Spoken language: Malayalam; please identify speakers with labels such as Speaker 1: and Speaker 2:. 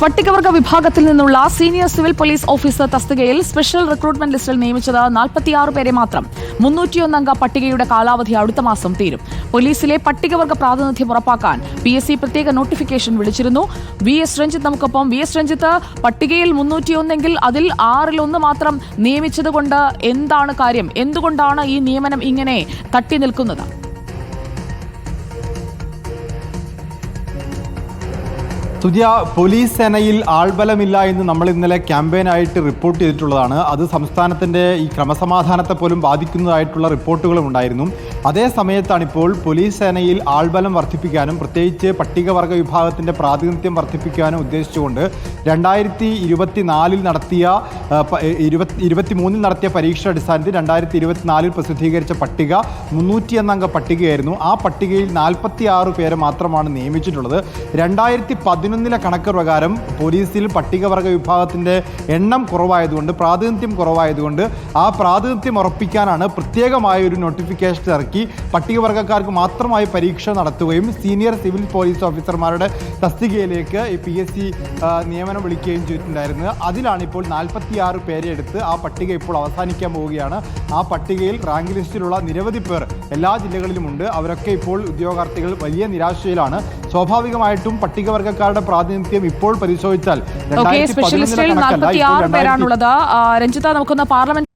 Speaker 1: പട്ടികവർഗ വിഭാഗത്തിൽ നിന്നുള്ള സീനിയർ സിവിൽ പോലീസ് ഓഫീസർ തസ്തികയിൽ സ്പെഷ്യൽ റിക്രൂട്ട്മെന്റ് ലിസ്റ്റിൽ നിയമിച്ചത് നാൽപ്പത്തിയാറ് പേരെ മാത്രം. മുന്നൂറ്റിയൊന്നംഗ പട്ടികയുടെ കാലാവധി അടുത്ത മാസം തീരും. പോലീസിലെ പട്ടികവർഗ പ്രാതിനിധ്യം ഉറപ്പാക്കാൻ പി എസ് സി പ്രത്യേക നോട്ടിഫിക്കേഷൻ വിളിച്ചിരുന്നു. വി എസ് രഞ്ജിത്ത് നമുക്കൊപ്പം. വി എസ് രഞ്ജിത്ത് പട്ടികയിൽ മുന്നൂറ്റിയൊന്നെങ്കിൽ അതിൽ ആറിലൊന്ന് മാത്രം നിയമിച്ചതുകൊണ്ട് എന്താണ് കാര്യം? എന്തുകൊണ്ടാണ് ഈ നിയമനം ഇങ്ങനെ തട്ടി നിൽക്കുന്നത്?
Speaker 2: സുജിയ പോലീസ് സേനയിൽ ആൾബലമില്ല എന്ന് നമ്മൾ ഇന്നലെ ക്യാമ്പയിനായിട്ട് റിപ്പോർട്ട് ചെയ്തിട്ടുള്ളതാണ്. അത് സംസ്ഥാനത്തിന്റെ ഈ ക്രമസമാധാനത്തെ പോലും ബാധിക്കുന്നതായിട്ടുള്ള റിപ്പോർട്ടുകളും ഉണ്ടായിരുന്നു. അതേ സമയത്താണ് ഇപ്പോൾ പോലീസ് സേനയിൽ ആൾബലം വർദ്ധിപ്പിക്കാനും പ്രത്യേകിച്ച് പട്ടികവർഗ വിഭാഗത്തിന്റെ പ്രാതിനിധ്യം വർദ്ധിപ്പിക്കാനും ഉദ്ദേശിച്ചുകൊണ്ട് രണ്ടായിരത്തി ഇരുപത്തിനാലിൽ നടത്തിയ ഇരുപത്തി ഇരുപത്തിമൂന്നിൽ നടത്തിയ പരീക്ഷ അടിസ്ഥാനത്തിൽ രണ്ടായിരത്തി ഇരുപത്തിനാലിൽ പ്രസിദ്ധീകരിച്ച പട്ടിക മുന്നൂറ്റി എന്നംഗ പട്ടികയായിരുന്നു. ആ പട്ടികയിൽ നാൽപ്പത്തി ആറ് പേരെ മാത്രമാണ് നിയമിച്ചിട്ടുള്ളത്. രണ്ടായിരത്തി പതിനൊന്നിലെ കണക്ക് പ്രകാരം പോലീസിൽ പട്ടികവർഗ വിഭാഗത്തിന്റെ എണ്ണം കുറവായതുകൊണ്ട് പ്രാതിനിധ്യം കുറവായതുകൊണ്ട് ആ പ്രാതിനിധ്യം ഉറപ്പിക്കാനാണ് പ്രത്യേകമായ ഒരു നോട്ടിഫിക്കേഷൻ ഇറക്കി പട്ടികവർഗക്കാർക്ക് മാത്രമായി പരീക്ഷ നടത്തുകയും സീനിയർ സിവിൽ പോലീസ് ഓഫീസർമാരുടെ തസ്തികയിലേക്ക് പി എസ് സി നിയമനം വിളിക്കുകയും ചെയ്തിട്ടുണ്ടായിരുന്നത്. അതിലാണ് ഇപ്പോൾ നാൽപ്പത്തിയാറ് പേരെ എടുത്ത് ആ പട്ടിക ഇപ്പോൾ അവസാനിക്കാൻ പോവുകയാണ്. ആ പട്ടികയിൽ റാങ്ക് ലിസ്റ്റിലുള്ള നിരവധി പേർ എല്ലാ ജില്ലകളിലുമുണ്ട് അവരൊക്കെ ഇപ്പോൾ ഉദ്യോഗാർത്ഥികൾ വലിയ നിരാശയിലാണ്. സ്വാഭാവികമായിട്ടും പട്ടികവർഗക്കാരുടെ പ്രാതിനിധ്യം ഇപ്പോൾ പരിശോധിച്ചാൽ രണ്ടായിരത്തി പതിനൊന്നിലെ കണക്കല്ല, ഇപ്പോൾ രണ്ടായിരത്തി
Speaker 1: പേരാണുള്ളത്. ആ, നമുക്കൊന്ന് പാർലമെന്റ്